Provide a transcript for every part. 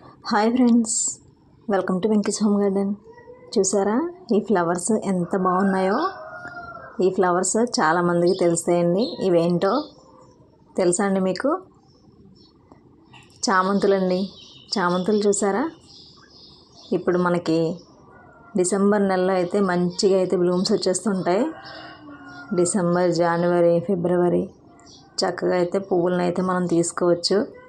Hi friends welcome to Venky's home garden చూసారా? ఈ flowers ఎంత బాగున్నాయో? ఈ ఫ్లవర్స్ చాలామందికి తెలుస్తాయండి. ఇవేంటో? తెలుసా అండి మీకు? చామంతులండి. చామంతులు చూసారా? ఇప్పుడు మనకి డిసెంబర్ నెలలో అయితే మంచిగా అయితే బ్లూమ్స్ వచ్చేస్తుంటాయి. డిసెంబర్ జనవరి ఫిబ్రవరి చక్కగా అయితే పువ్వులను అయితే మనం తీసుకోవచ్చు.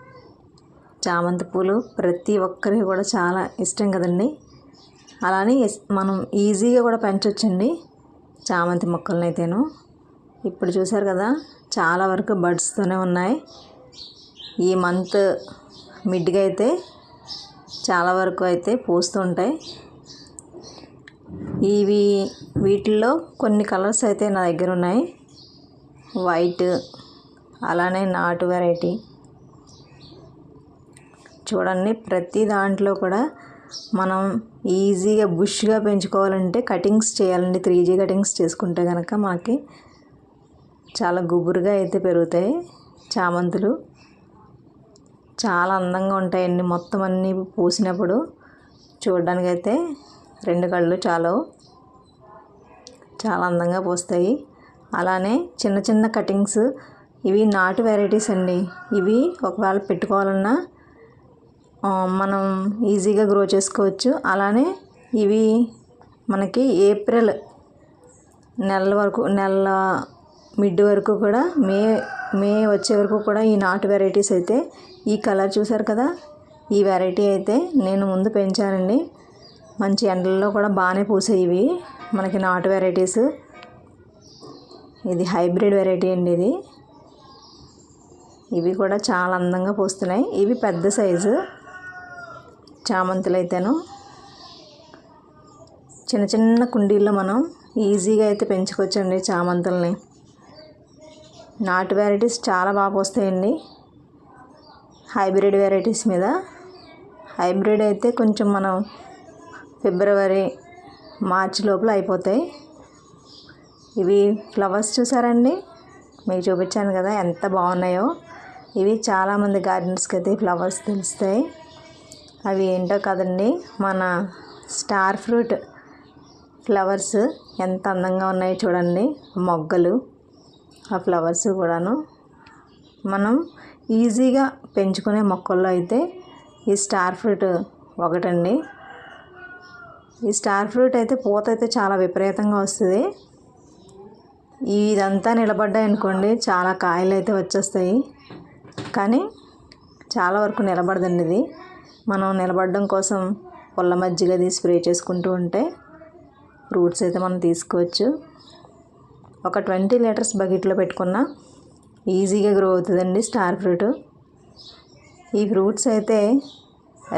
చామంతి పూలు ప్రతి ఒక్కరికి కూడా చాలా ఇష్టం కదండి. అలానే మనం ఈజీగా కూడా పెంచవచ్చండి చామంతి మొక్కలను అయితేను. ఇప్పుడు చూసారు కదా చాలా వరకు బడ్స్తోనే ఉన్నాయి. ఈ మంత్ మిడ్గా అయితే చాలా వరకు అయితే పూస్తూ ఉంటాయి. ఇవి వీటిల్లో కొన్ని కలర్స్ అయితే నా దగ్గర ఉన్నాయి. వైట్ అలానే నాటు వెరైటీ. చూడండి. ప్రతి దాంట్లో కూడా మనం ఈజీగా బుష్గా పెంచుకోవాలంటే కటింగ్స్ చేయాలండి. త్రీ జీ కటింగ్స్ చేసుకుంటే కనుక మనకి చాలా గుబురుగా అయితే పెరుగుతాయి. చామంతులు చాలా అందంగా ఉంటాయండి. మొత్తం అన్నీ పూసినప్పుడు చూడడానికి అయితే రెండు కళ్ళు చాలా చాలా అందంగా పూస్తాయి. అలానే చిన్న చిన్న కటింగ్స్ ఇవి నాటు వెరైటీస్ అండి. ఇవి ఒకవేళ పెట్టుకోవాలన్నా మనం ఈజీగా గ్రో చేసుకోవచ్చు. అలానే ఇవి మనకి ఏప్రిల్ నెల వరకు నెల మిడ్ వరకు కూడా మే మే వచ్చే వరకు కూడా ఈ నాటు వెరైటీస్ అయితే ఈ కలర్ చూసారు కదా? ఈ వెరైటీ అయితే నేను ముందు పెంచానండి. మంచి ఎండల్లో కూడా బాగానే పూసాయి ఇవి మనకి నాటు వెరైటీస్. ఇది హైబ్రిడ్ వెరైటీ అండి ఇది. ఇవి కూడా చాలా అందంగా పూస్తున్నాయి. ఇవి పెద్ద సైజు. చామంతులు అయితేను చిన్న చిన్న కుండీల్లో మనం ఈజీగా అయితే పెంచుకోవచ్చండి చామంతుల్ని. నాటు వెరైటీస్ చాలా బాగా వస్తాయండి హైబ్రిడ్ వెరైటీస్ మీద. హైబ్రిడ్ అయితే కొంచెం మనం ఫిబ్రవరి మార్చి లోపల అయిపోతాయి. ఇవి ఫ్లవర్స్ చూసారండి? మీకు చూపించాను కదా ఎంత బాగున్నాయో. ఇవి చాలామంది గార్డెన్స్కి అయితే ఫ్లవర్స్ తెలుస్తాయి. అవి ఏంటో కదండి మన స్టార్ ఫ్రూట్ ఫ్లవర్స్ ఎంత అందంగా ఉన్నాయో చూడండి మొగ్గలు ఆ ఫ్లవర్స్ కూడాను. మనం ఈజీగా పెంచుకునే మొక్కల్లో అయితే ఈ స్టార్ ఫ్రూట్ ఒకటండి. ఈ స్టార్ ఫ్రూట్ అయితే పూత అయితే చాలా విపరీతంగా వస్తుంది. ఇదంతా నిలబడ్డాయి అనుకోండి చాలా కాయలు అయితే వచ్చేస్తాయి. కానీ చాలా వరకు నిలబడదండి ఇది. మనం నిలబడడం కోసం పొల్ల మజ్జిగది స్ప్రే చేసుకుంటూ ఉంటే ఫ్రూట్స్ అయితే మనం తీసుకోవచ్చు. ఒక ట్వంటీ లీటర్స్ బకెట్లో పెట్టుకున్న ఈజీగా గ్రో అవుతుందండి స్టార్ ఫ్రూట్. ఈ ఫ్రూట్స్ అయితే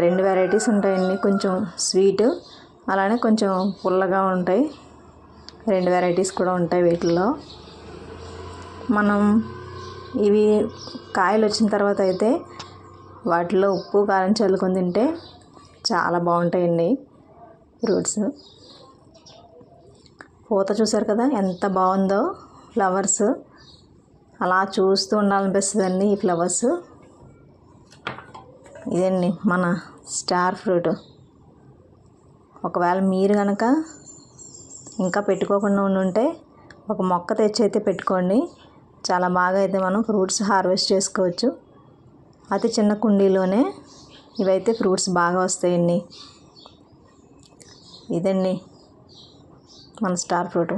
రెండు వెరైటీస్ ఉంటాయండి. కొంచెం స్వీట్ అలానే కొంచెం పుల్లగా ఉంటాయి. రెండు వెరైటీస్ కూడా ఉంటాయి వీటిల్లో. మనం ఇవి కాయలు వచ్చిన తర్వాత అయితే వాటిలో ఉప్పు కారం చల్లుకొని తింటే చాలా బాగుంటాయండి ఫ్రూట్స్. పూత చూసారు కదా ఎంత బాగుందో ఫ్లవర్స్. అలా చూస్తూ ఉండాలనిపిస్తుందండి ఈ ఫ్లవర్స్. ఇదండి మన స్టార్ ఫ్రూట్. ఒకవేళ మీరు కనుక ఇంకా పెట్టుకోకుండా ఉండుంటే ఒక మొక్క తెచ్చి అయితే పెట్టుకోండి. చాలా బాగా అయితే మనం ఫ్రూట్స్ హార్వెస్ట్ చేసుకోవచ్చు. అతి చిన్న కుండీలోనే ఇవైతే ఫ్రూట్స్ బాగా వస్తాయండి. ఇదండి మన స్టార్ ఫ్రూట్.